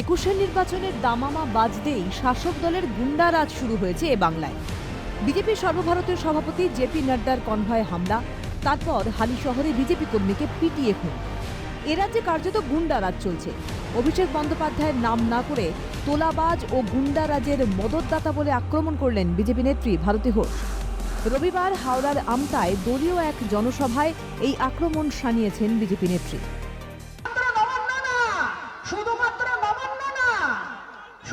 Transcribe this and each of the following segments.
একুশের নির্বাচনের দামামা বাজতেই শাসক দলের গুন্ডারাজ শুরু হয়েছে এ বাংলায়। বিজেপির সর্বভারতীয় সভাপতি জেপি নাড্ডার কনভয়ে হামলা, তারপর হালি শহরে বিজেপি কর্মীকে পিটিয়ে খুন। এ রাজ্যে কার্যত গুন্ডারাজ চলছে। অভিষেক বন্দ্যোপাধ্যায়ের নাম না করে তোলাবাজ ও গুন্ডারাজের মদতদাতা বলে আক্রমণ করলেন বিজেপি নেত্রী ভারতী ঘোষ। রবিবার হাওড়ার আমতায় দলীয় এক জনসভায় এই আক্রমণ সানিয়েছেন বিজেপি নেত্রী।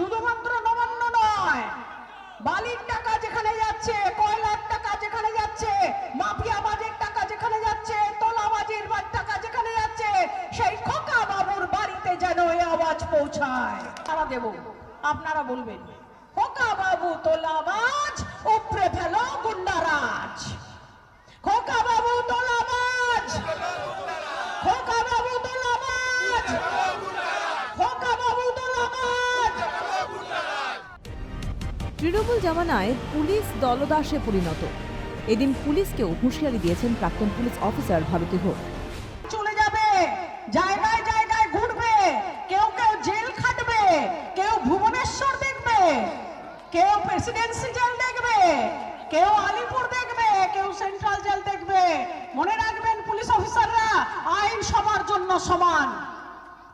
শুধুমাত্র নবান্ন নয়, বালির টাকা যেখানে যাচ্ছে, কয়লার টাকা যেখানে যাচ্ছে মাফিয়াবাজের টাকা যেখানে যাচ্ছে তোলাবাজির বাজ টাকা যেখানে যাচ্ছে, সেই খোকা বাবুর বাড়িতে যেন এই আওয়াজ পৌঁছায়। তারা দেব, আপনারা বলবেন, খোকা বাবু তোলাবাজ উপরে ফেলো গুন্ডারাজ খোকা বাবু তোলাবাজ খোকা বাবু তোলাবাজ খোকা বাবু তোলাবাজ তৃণমূল জামানায় পুলিশ দলদাসে পরিণত। এদিন পুলিশকেও হুঁশিয়ারি দিয়েছেন প্রাক্তন পুলিশ অফিসার ভারতী ঘোষ চলে যাবে। জায়গায় জায়গায় ঘুরবে। কেউ কেউ জেল খাটবে। কেউ ভুবনেশ্বর দেখবে। কেউ প্রেসিডেন্সি জেল দেখবে। কেউ আলিপুর দেখবে। কেউ সেন্ট্রাল জেল দেখবে। মনে রাখবেন পুলিশ অফিসাররা আইন সবার জন্য সমান।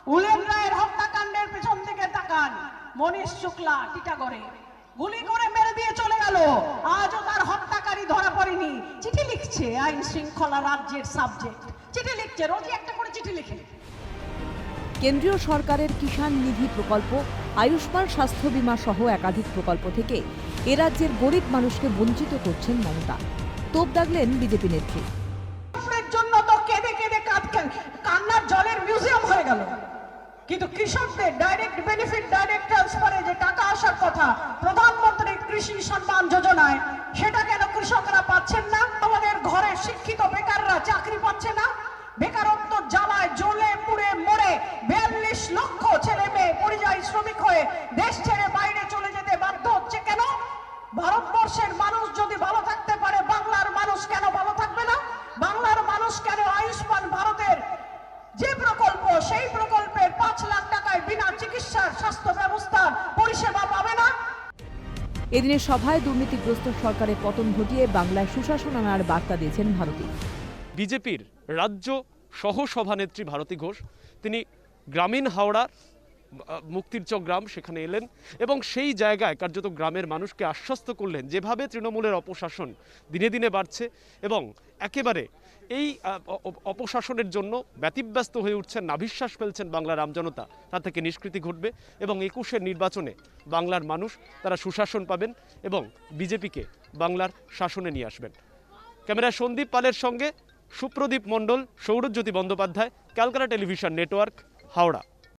উলেন রায়ের হত্যাকাণ্ডের পেছন থেকে তাকান। মনীষ শুক্লা, টিটাগড়ে। গুলি করে মেরে দিয়ে চলে গেল। আজও তার হত্যাকারী ধরা পড়েনি। চিঠি লিখছে আইন শৃঙ্খলা রাজ্যের সাবজেক্ট চিঠি লিখছে রোজই একটা করে চিঠি লিখে। কেন্দ্রীয় সরকারের কিষাণ নিধি প্রকল্প আয়ুষ্মান স্বাস্থ্য বীমা সহ একাধিক প্রকল্প থেকে এ রাজ্যের গরিব মানুষকে বঞ্চিত করছেন মমতা। তোপ দাগলেন বিজেপি নেত্রী। জন্য তো কেঁদে কেঁদে কান্নার জলের মিউজিয়াম হয়ে গেল। কিন্তু কৃষকদের ডাইরেক্ট বেনিফিট ডাইরেক্ট ট্রান্সফারে যে টাকা আসার কথা কৃষি সম্মান যোজনায়, সেটা কেন কৃষকরা পাচ্ছেন না? আমাদের ঘরে শিক্ষিত বেকাররা চাকরি পাচ্ছে না? বেকারত্ব জ্বালায় জ্বলে পুড়ে মরে বিয়াল্লিশ লক্ষ ছেলে মেয়ে পরিযায়ী শ্রমিক হয়ে দেশ ছেড়ে বাইরে চলে যেতে বাধ্য হচ্ছে কেন? ভারতবর্ষের মানুষ যদি ভালো থাকতে পারে, বাংলার মানুষ কেন ভালো থাকবে না? বাংলার মানুষ কেন আয়ুষ্মান ভারতের যে প্রকল্প, সেই প্রকল্পের পাঁচ লাখ টাকায় বিনা চিকিৎসার স্বাস্থ্য না এদিনের সভায় দুর্নীতিগ্রস্ত সরকারের পতন ঘটিয়ে বাংলায় সুশাসন আনার বার্তা দিয়েছেন ভারতী। বিজেপির রাজ্য সহ সভানেত্রী ভারতী ঘোষ, তিনি গ্রামীণ হাওড়ার মুক্তির চক গ্রাম সেখানে এলেন এবং সেই জায়গায় কার্যত গ্রামের মানুষকে আশ্বস্ত করলেন যেভাবে তৃণমূলের অপশাসন দিনে দিনে বাড়ছে এবং একেবারে এই অপশাসনের জন্য ব্যতিব্যস্ত হয়ে উঠছেন, নাভিশ্বাস ফেলছেন বাংলার আমজনতা তা থেকে নিষ্কৃতি ঘটবে এবং একুশের নির্বাচনে বাংলার মানুষ তারা সুশাসন পাবেন এবং বিজেপিকে বাংলার শাসনে নিয়ে আসবেন। ক্যামেরা সন্দীপ পালের সঙ্গে সুপ্রদীপ মণ্ডল, সৌরজ্যোতি বন্দ্যোপাধ্যায়, ক্যালকাটা টেলিভিশন নেটওয়ার্ক, হাওড়া।